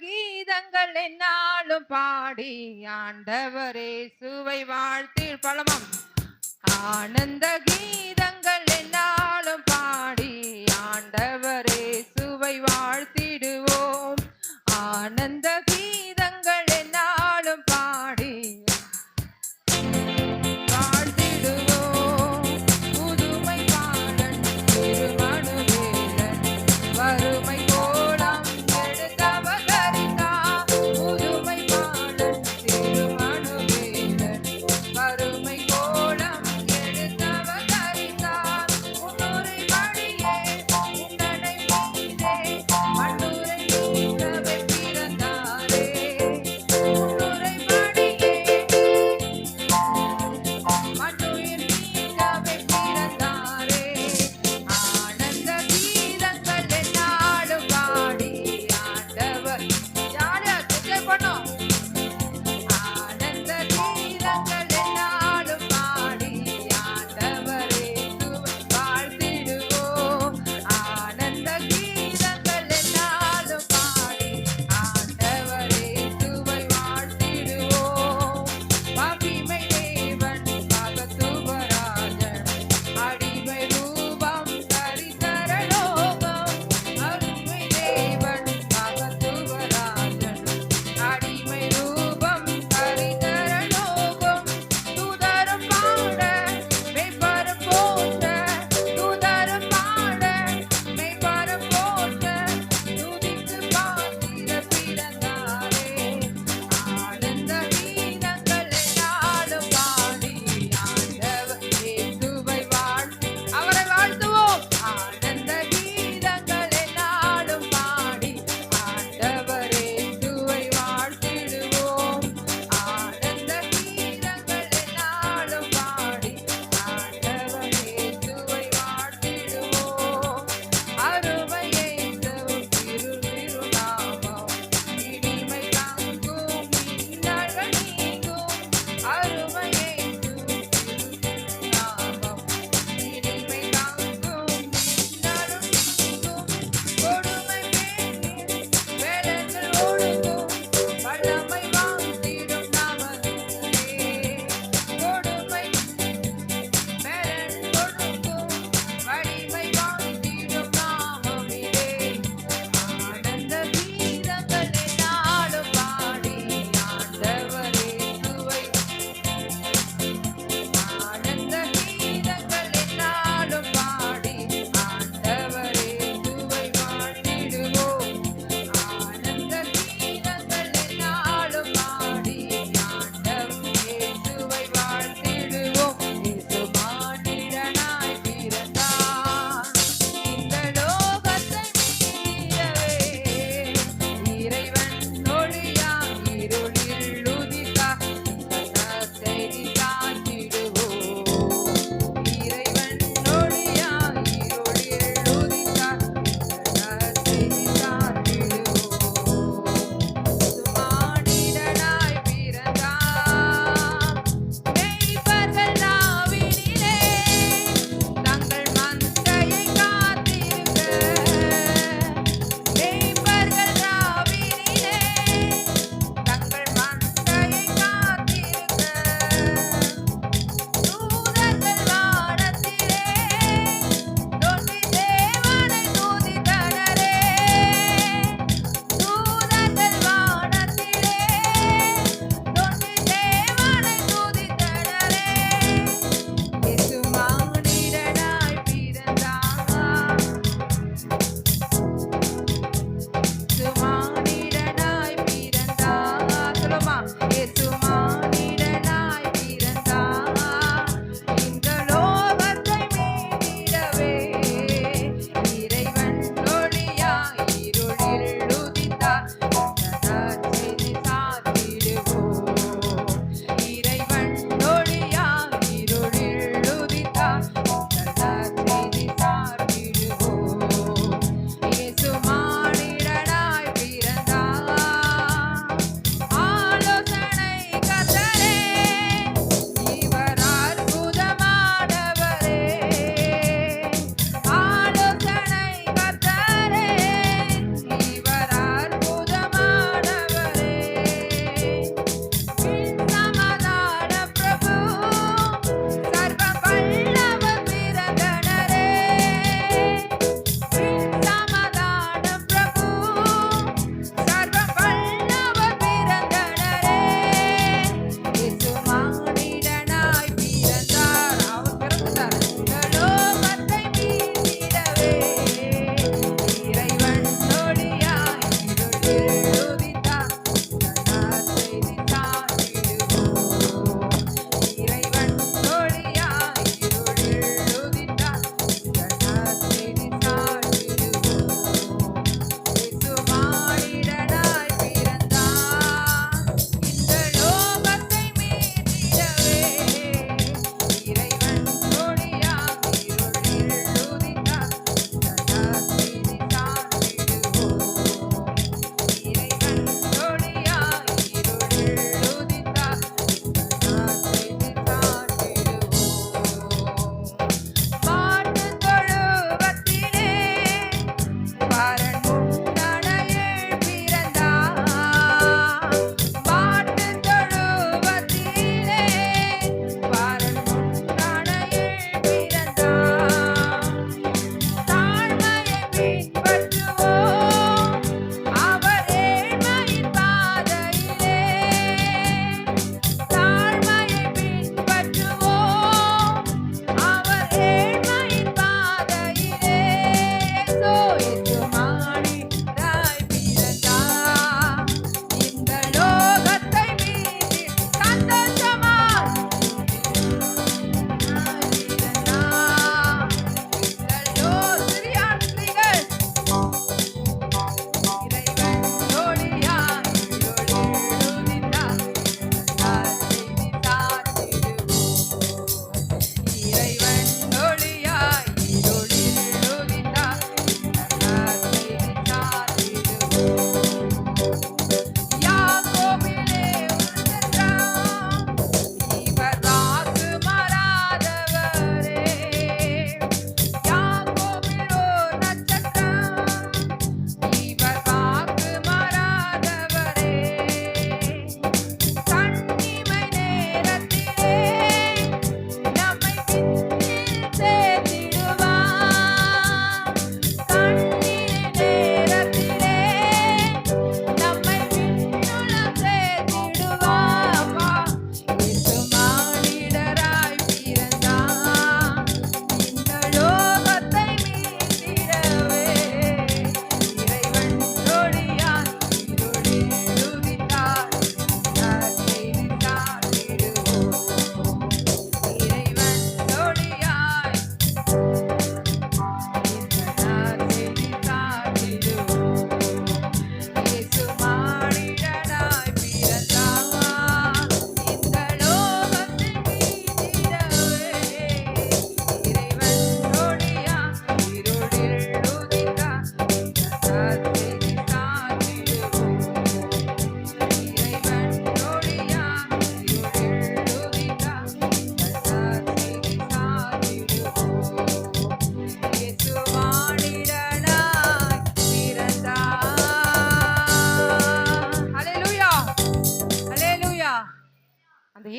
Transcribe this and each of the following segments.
கீதங்கள் என்னாலும் பாடி ஆண்டவரே சுவை வாழ்த்தி பழமம் ஆனந்த கீதங்கள் என்னாலும் பாடி ஆண்டவரே சுவை வாழ்த்தி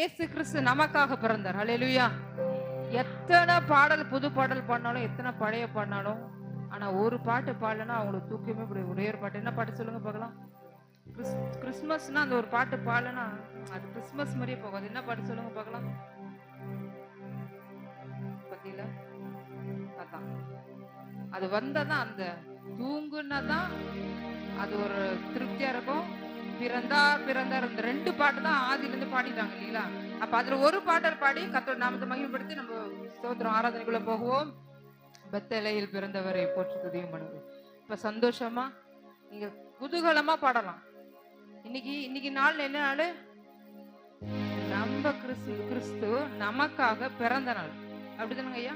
இயேசு கிறிஸ்து நமக்காக பிறந்தார். ஹalleluya எத்தனை பாடல் புது பாடல் பாடினாலும் எத்தனை பழைய பாடினாலும் ஆனா ஒரு பாட்டு பாடலன்னா அவங்களுக்கு தூக்கமே இப்படி ஒரே ஒரு பாட்டு என்ன பாட்டு சொல்லுங்க பார்க்கலாம். கிறிஸ் கிறிஸ்மஸ்னா அந்த ஒரு பாட்டு பாடலன்னா அது கிறிஸ்மஸ் மாதிரியே போகாது. என்ன பாட்டு சொல்லுங்க பார்க்கலாம். பத்தியில? அதான். அது வந்தாதான் அந்த தூங்குனாதான் அது ஒரு திருப்தியா இருக்கும். பிறந்தார் பிறந்தார் இந்த ரெண்டு பாட்டு தான் ஆதியில இருந்து பாடிட்டாங்க இல்லைங்களா? அப்ப அதுல ஒரு பாட்டர் பாடி கத்தோட நாமத்தை மகிமைப்படுத்தி நம்ம ஸ்தோத்திரம் ஆராதனைக்குள்ள போகுவோம். பெத்தலையில் பிறந்தவரை போற்று துதியும் பண்ணுது இப்ப சந்தோஷமா? நீங்க குதூகலமா பாடலாம். இன்னைக்கு இன்னைக்கு நாள் என்ன நாள்? நம்ம கிறிஸ்து கிறிஸ்து நமக்காக பிறந்த நாள். அப்படிதானுங்க ஐயா?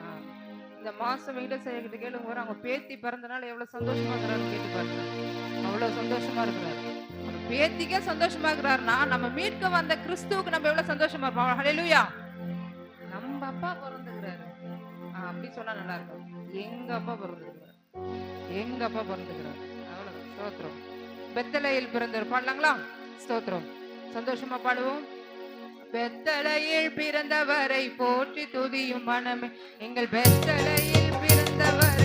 ஆ. இந்த மாசம் வெங்கடேசையா கிட்ட கேளுங்க வர அவங்க பேத்தி பிறந்த நாள் எவ்வளவு சந்தோஷமா இருக்கிறாருன்னு கேட்டு பாருங்க. அவ்வளவு சந்தோஷமா இருக்கிறார். பேத்திக்கே சந்தோஷமா இருக்கிறாருன்னா நம்ம மீட்க வந்த கிறிஸ்துவுக்கு நம்ம எவ்வளவு சந்தோஷமா இருப்போம்? ஹலெலுயா நம்ம அப்பா பிறந்துக்கிறாரு. அப்படி சொன்னா நல்லா இருக்கும். எங்க அப்பா பிறந்துக்கிறார். எங்க அப்பா பிறந்துக்கிறாரு. அவ்வளவு ஸ்தோத்திரம். பெத்தலையில் பிறந்தவர் பாடலாங்களா? ஸ்தோத்திரம். சந்தோஷமா பாடுவோம். பெத்தலையில் பிறந்தவரை போற்றி துதியும் மனமே. எங்கள் பெத்தலையில் பிறந்தவர்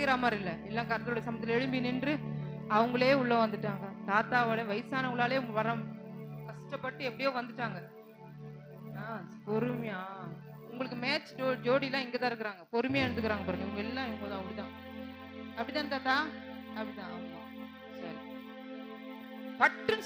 செய்யற மாதிரி இல்ல. எல்லாம் கருத்தோட சமத்துல எழும்பி நின்று அவங்களே உள்ள வந்துட்டாங்க. தாத்தாவோட வயசானவங்களாலே வர கஷ்டப்பட்டு எப்படியோ வந்துட்டாங்க. பொறுமையா. உங்களுக்கு மேட்ச் ஜோடிலாம் இங்க தான் இருக்கிறாங்க. பொறுமையா எடுத்துக்கிறாங்க பாருங்க. இவங்க எல்லாம் இவங்க தான் அப்படிதான். அப்படிதான் தாத்தா? அப்படிதான். ஆமா. சரி. பட்டுன்னு